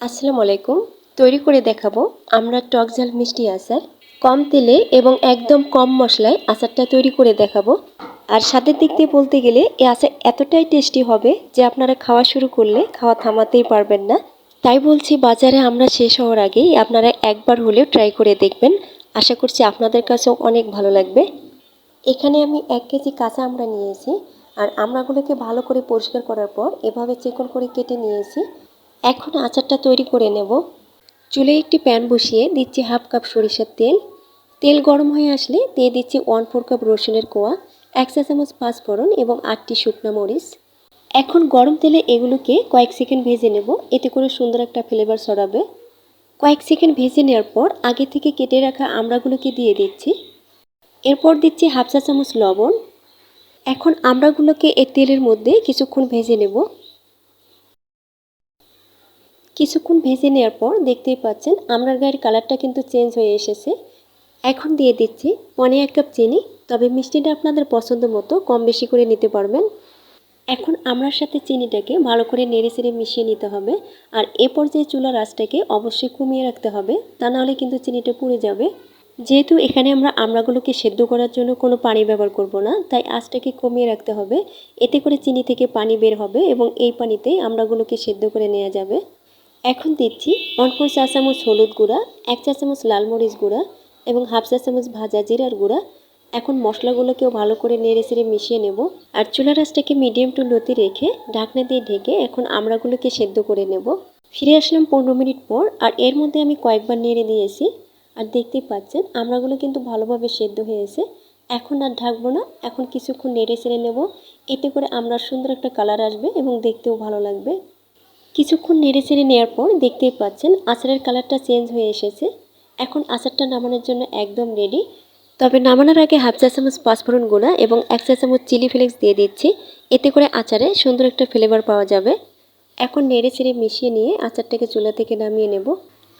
আসসালামু আলাইকুম। তৈরি করে দেখাবো আমরা টক ঝাল মিষ্টি আচার। কম তেলে এবং একদম কম মশলায় আচারটা তৈরি করে দেখাবো। আর স্বাদের দিক দিয়ে বলতে গেলে এই আচার এতটাই টেস্টি হবে যে আপনারা খাওয়া শুরু করলে খাওয়া থামাতেই পারবেন না। তাই বলছি বাজারে আমরা শেষ হওয়ার আগেই আপনারা একবার হলেও ট্রাই করে দেখবেন। আশা করছি আপনাদের কাছেও অনেক ভালো লাগবে। এখানে আমি এক কেজি কাঁচা আমরা নিয়েছি। আর আমড়াগুলোকে ভালো করে পরিষ্কার করার পর এভাবে চিকন করে কেটে নিয়েছি। এখন আচারটা তৈরি করে নেব। চুলে একটি প্যান বসিয়ে দিচ্ছি হাফ কাপ সরিষার তেল। তেল গরম হয়ে আসলে দিয়ে দিচ্ছি ওয়ান ফোর কাপ রসুনের কোয়া, এক চা চামচ পাঁচফোড়ন এবং আটটি শুকনো মরিচ। এখন গরম তেলে এগুলোকে কয়েক সেকেন্ড ভেজে নেব। এতে করে সুন্দর একটা ফ্লেভার ছড়াবে। কয়েক সেকেন্ড ভেজে নেওয়ার পর আগে থেকে কেটে রাখা আমড়াগুলোকে দিয়ে দিচ্ছি। এরপর দিচ্ছি হাফ চা চামচ লবণ। এখন আমড়াগুলোকে এই তেলের মধ্যে কিছুক্ষণ ভেজে নেব। কিছুক্ষণ ভেজে নেওয়ার পর দেখতেই পাচ্ছেন আমড়ার গায়ের কালারটা কিন্তু চেঞ্জ হয়ে এসেছে। এখন দিয়ে দিচ্ছি পনে এক কাপ চিনি, তবে মিষ্টিটা আপনাদের পছন্দ মতো কম বেশি করে নিতে পারবেন। এখন আমড়ার সাথে চিনিটাকে ভালো করে নেড়ে চেড়ে মিশিয়ে নিতে হবে, আর এ পর্যায়ে চুলার আঁচটাকে অবশ্যই কমিয়ে রাখতে হবে, তা নাহলে কিন্তু চিনিটা পুড়ে যাবে। যেহেতু এখানে আমরা আমড়াগুলোকে সেদ্ধ করার জন্য কোনো পানি ব্যবহার করব না, তাই আঁচটাকে কমিয়ে রাখতে হবে। এতে করে চিনি থেকে পানি বের হবে এবং এই পানিতেই আমড়াগুলোকে সেদ্ধ করে নেওয়া যাবে। এখন দিচ্ছি ওয়ান ফোর চা চামচ হলুদ গুঁড়া, এক চা চামচ লাল মরিচ গুঁড়া এবং হাফ চা চামচ ভাজা জিরার গুঁড়া। এখন মশলাগুলোকেও ভালো করে নেড়ে চেড়ে মিশিয়ে নেব। আর চুলা রাসটাকে মিডিয়াম টু লোতে রেখে ঢাকনা দিয়ে ঢেকে এখন আমড়াগুলোকে সেদ্ধ করে নেব। ফিরে আসলাম পনেরো মিনিট পর আর এর মধ্যে আমি কয়েকবার নেড়ে দিয়েছি। আর দেখতেই পাচ্ছেন, আমড়াগুলো কিন্তু ভালোভাবে সেদ্ধ হয়েছে। এখন আর ঢাকবো না, এখন কিছুক্ষণ নেড়ে চেড়ে নেব। এতে করে আমরা সুন্দর একটা কালার আসবে এবং দেখতেও ভালো লাগবে। কিছুক্ষণ নেড়ে চেড়ে নেওয়ার পর দেখতেই পাচ্ছেন আচারের কালারটা চেঞ্জ হয়ে এসেছে। এখন আচারটা নামানোর জন্য একদম রেডি তবে নামানোর আগে হাফ চা চামচ পাঁচফোড়ন গুঁড়া এবং এক চা চামচ চিলি ফ্লেক্স দিয়ে দিচ্ছি। এতে করে আচারে সুন্দর একটা ফ্লেভার পাওয়া যাবে। এখন নেড়ে চেড়ে মিশিয়ে নিয়ে আচারটাকে চুলা থেকে নামিয়ে নেব।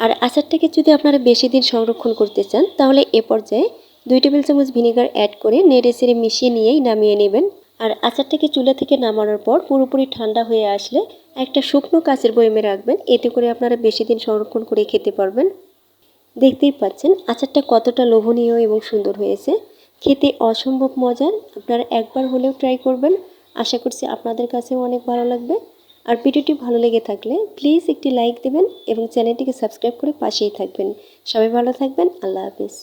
আর আচারটাকে যদি আপনারা বেশি দিন সংরক্ষণ করতে চান, তাহলে এ পর্যায়ে দুই টেবিল চামচ ভিনেগার অ্যাড করে নেড়ে চেড়ে মিশিয়ে নিয়েই নামিয়ে নেবেন। আর আচারটাকে চুলা থেকে নামানোর পর পুরোপুরি ঠান্ডা হয়ে আসলে একটা শুকনো কাচের বয়মে রাখবেন। এতে করে আপনারা বেশি দিন সংরক্ষণ করে খেতে পারবেন। দেখতেই পাচ্ছেন, আচারটা কতটা লোভনীয় এবং সুন্দর হয়েছে। খেতে অসম্ভব মজার আপনারা একবার হলেও ট্রাই করবেন। আশা করছি আপনাদের কাছেও অনেক ভালো লাগবে। আর ভিডিওটি ভালো লেগে থাকলে প্লিজ একটি লাইক দেবেন এবং চ্যানেলটিকে সাবস্ক্রাইব করে পাশেই থাকবেন। সবাই ভালো থাকবেন, আল্লাহ হাফিজ।